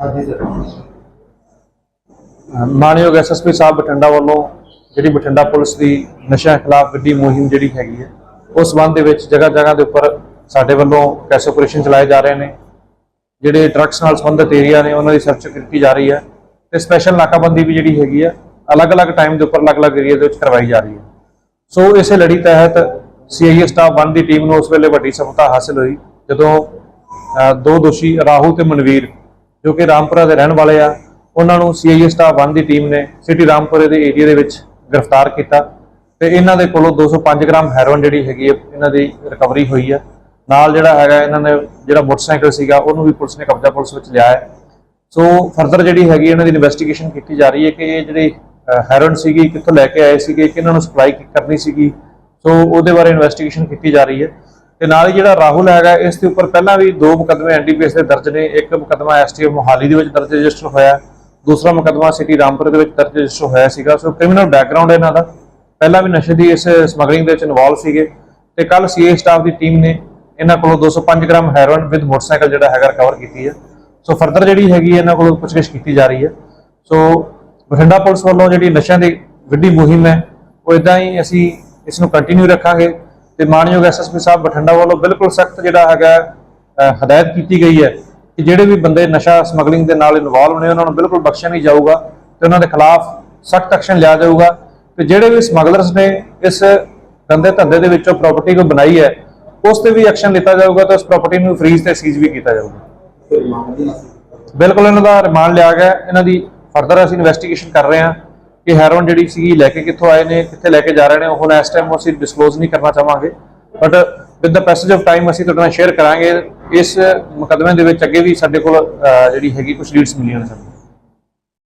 ਹਾਂਜੀ ਸਰ। ਮਾਨਯੋਗ ਐਸਐਸਪੀ ਸਾਹਿਬ ਬਠਿੰਡਾ ਵੱਲੋਂ ਜਿਹੜੀ ਬਠਿੰਡਾ ਪੁਲਿਸ ਦੀ ਨਸ਼ਿਆਂ ਖਿਲਾਫ ਵੱਡੀ ਮੁਹਿੰਮ ਜਿਹੜੀ ਹੈਗੀ ਹੈ, ਉਸ ਸੰਬੰਧ ਦੇ ਵਿੱਚ ਜਗ੍ਹਾ ਜਗ੍ਹਾ ਦੇ ਉੱਪਰ ਸਾਡੇ ਵੱਲੋਂ ਕੈਸ ਆਪਰੇਸ਼ਨ ਚਲਾਏ ਜਾ ਰਹੇ ਨੇ। ਜਿਹੜੇ ਡਰੱਗਸ ਨਾਲ ਸੰਬੰਧਿਤ ਏਰੀਆ ਨੇ, ਉਹਨਾਂ ਦੀ ਸਰਚ ਕੀਤੀ ਜਾ ਰਹੀ ਹੈ ਤੇ ਸਪੈਸ਼ਲ ਨਾਕਾਬੰਦੀ ਵੀ ਜਿਹੜੀ ਹੈਗੀ ਹੈ, ਅਲੱਗ-ਅਲੱਗ ਟਾਈਮ ਦੇ ਉੱਪਰ ਅਲੱਗ-ਅਲੱਗ ਏਰੀਆ ਦੇ ਵਿੱਚ ਕਰਵਾਈ ਜਾ ਰਹੀ ਹੈ। ਸੋ ਇਸੇ ਲੜੀ ਤਹਿਤ ਸੀਆਈਏ ਸਟਾਫ 1 ਦੀ ਟੀਮ ਨੂੰ ਉਸ ਵੇਲੇ ਵੱਡੀ ਸਫਲਤਾ ਹਾਸਲ ਹੋਈ, ਜਦੋਂ ਦੋ ਦੋਸ਼ੀ ਰਾਹੂ ਤੇ ਮਨਵੀਰ ਜੋ ਕਿ ਰਾਮਪੁਰਾ ਦੇ ਰਹਿਣ ਵਾਲੇ ਆ, ਉਹਨਾਂ ਨੂੰ ਸੀਆਈਏ ਸਟਾਫ 1 ਦੀ ਟੀਮ ਨੇ ਸਿਟੀ ਰਾਮਪੁਰੇ ਦੇ ਏਰੀਆ ਦੇ ਵਿੱਚ ਗ੍ਰਿਫਤਾਰ ਕੀਤਾ ਤੇ ਇਹਨਾਂ ਦੇ ਕੋਲੋਂ 205 ਗ੍ਰਾਮ ਹੈਰੋਇਨ ਜਿਹੜੀ ਹੈਗੀ ਹੈ ਇਹਨਾਂ ਦੀ ਰਿਕਵਰੀ ਹੋਈ ਹੈ ਨਾਲ ਜਿਹੜਾ ਹੈਗਾ, ਇਹਨਾਂ ਨੇ ਜਿਹੜਾ ਮੋਟਰਸਾਈਕਲ ਸੀਗਾ, ਉਹਨੂੰ ਵੀ ਪੁਲਿਸ ਨੇ ਕਬਜ਼ਾ ਪੁਲਿਸ ਵਿੱਚ ਲਿਆ ਹੈ। ਸੋ ਫਰਦਰ ਜਿਹੜੀ ਹੈਗੀ ਇਹਨਾਂ ਦੀ ਇਨਵੈਸਟੀਗੇਸ਼ਨ ਕੀਤੀ ਜਾ ਰਹੀ ਹੈ ਕਿ ਇਹ ਜਿਹੜੀ ਹੈਰੋਇਨ ਸੀਗੀ, ਕਿੱਥੋਂ ਲੈ ਕੇ ਆਏ ਸੀਗੇ, ਕਿਹਨਾਂ ਨੂੰ ਸਪਲਾਈ ਕਰਨੀ ਸੀਗੀ। ਸੋ ਉਹਦੇ ਬਾਰੇ ਇਨਵੈਸਟੀਗੇਸ਼ਨ ਕੀਤੀ ਜਾ ਰਹੀ ਹੈ। ਤੇ ਨਾਲ ਹੀ ਜਿਹੜਾ ਰਾਹੁਲ ਹੈਗਾ, ਇਸ ਦੇ ਉੱਪਰ ਪਹਿਲਾਂ ਵੀ ਦੋ ਮੁਕੱਦਮੇ ਐਨਡੀਪੀਐਸ ਦੇ ਦਰਜ ਨੇ। ਇੱਕ ਮੁਕੱਦਮਾ ਐਸਟੀਐਫ ਮੋਹਾਲੀ ਦੇ ਵਿੱਚ ਦਰਜ ਰਜਿਸਟਰ ਹੋਇਆ, ਦੂਸਰਾ ਮੁਕੱਦਮਾ ਸਿਟੀ ਰਾਮਪੁਰ ਦੇ ਵਿੱਚ ਦਰਜ ਰਜਿਸਟਰ ਹੋਇਆ ਸੀਗਾ। ਸੋ ਕ੍ਰਿਮੀਨਲ ਬੈਕਗ੍ਰਾਉਂਡ ਇਹਨਾਂ ਦਾ। ਪਹਿਲਾਂ ਵੀ ਨਸ਼ੇ ਦੀ ਇਸ ਸਮਗਲਿੰਗ ਦੇ ਵਿੱਚ ਇਨਵੋਲਵ ਸੀਗੇ ਤੇ ਕੱਲ ਸੀਏ ਸਟਾਫ ਦੀ ਟੀਮ ਨੇ ਇਹਨਾਂ ਕੋਲੋਂ 205 ਗ੍ਰਾਮ ਹੈਰੋਇਨ ਵਿਦ ਮੋਟਰਸਾਈਕਲ ਜਿਹੜਾ ਹੈਗਾ ਰਿਕਵਰ ਕੀਤੀ ਹੈ। ਸੋ ਫਰਦਰ ਜਿਹੜੀ ਹੈਗੀ ਹੈ, ਇਹਨਾਂ ਕੋਲੋਂ ਪੁੱਛਗਿੱਛ ਕੀਤੀ ਜਾ ਰਹੀ ਹੈ। ਸੋ ਬਠਿੰਡਾ ਪੁਲਿਸ ਵੱਲੋਂ ਜਿਹੜੀ ਨਸ਼ਿਆਂ ਦੀ ਵੱਡੀ ਮੁਹਿੰਮ ਹੈ, ਉਹ ਇਦਾਂ ਹੀ ਅਸੀਂ ਇਸ ਨੂੰ ਕੰਟੀਨਿਊ ਰੱਖਾਂਗੇ। ਤੇ ਮਾਨਯੋਗ ਐਸਐਸਪੀ ਸਾਹਿਬ ਬਠਿੰਡਾ ਵੱਲੋਂ ਬਿਲਕੁਲ ਸਖਤ ਜਿਹੜਾ ਹੈਗਾ ਹਦਾਇਤ ਕੀਤੀ ਗਈ ਹੈ ਕਿ ਜਿਹੜੇ ਵੀ ਬੰਦੇ ਨਸ਼ਾ ਸਮਗਲਿੰਗ ਦੇ ਨਾਲ ਇਨਵੋਲਵ ਨੇ ਉਹਨਾਂ ਨੂੰ ਬਿਲਕੁਲ ਬਖਸ਼ਿਆ ਨਹੀਂ ਜਾਊਗਾ ਤੇ ਉਹਨਾਂ ਦੇ ਖਿਲਾਫ ਸਖਤ ਐਕਸ਼ਨ ਲਿਆ ਜਾਊਗਾ। ਤੇ ਜਿਹੜੇ ਵੀ ਸਮਗਲਰਸ ਨੇ ਇਸ ਗੰਦੇ ਧੰਦੇ ਦੇ ਵਿੱਚੋਂ ਪ੍ਰਾਪਰਟੀ ਕੋ ਬਣਾਈ ਹੈ ਉਸ ਤੇ ਵੀ ਐਕਸ਼ਨ ਲਿੱਤਾ ਜਾਊਗਾ ਤੇ ਉਸ ਪ੍ਰਾਪਰਟੀ ਨੂੰ ਫ੍ਰੀਜ਼ ਤੇ ਸੀਜ਼ ਵੀ ਕੀਤਾ ਜਾਊਗਾ। ਬਿਲਕੁਲ ਇਹਨਾਂ ਦਾ ਰਿਮਾਂਡ ਲਿਆ ਗਿਆ। ਇਹਨਾਂ ਦੀ ਫਰਦਰ ਅਸੀਂ ਇਨਵੈਸਟੀਗੇਸ਼ਨ ਕਰ ਰਹੇ ਹਾਂ। ਕਿ ਹੈਰੋਨ ਜਿਹੜੀ ਸੀਗੀ ਲੈ ਕੇ ਕਿੱਥੋਂ ਆਏ ਨੇ, ਕਿੱਥੇ ਲੈ ਕੇ ਜਾ ਰਹੇ ਨੇ, ਉਹ ਹੁਣ ਇਸ ਟਾਈਮ ਅਸੀਂ ਡਿਸਕਲੋਜ਼ ਨਹੀਂ ਕਰਨਾ ਚਾਹਾਂਗੇ। But with the passage of time ਅਸੀਂ ਤੁਹਾਡੇ ਨਾਲ ਸ਼ੇਅਰ ਕਰਾਂਗੇ, ਇਸ ਮੁਕੱਦਮੇ ਦੇ ਵਿੱਚ ਅੱਗੇ ਵੀ ਸਾਡੇ ਕੋਲ ਜਿਹੜੀ ਹੈਗੀ ਕੁਝ ਲੀਡਸ ਮਿਲੀਆਂ ਨੇ ਸਾਨੂੰ।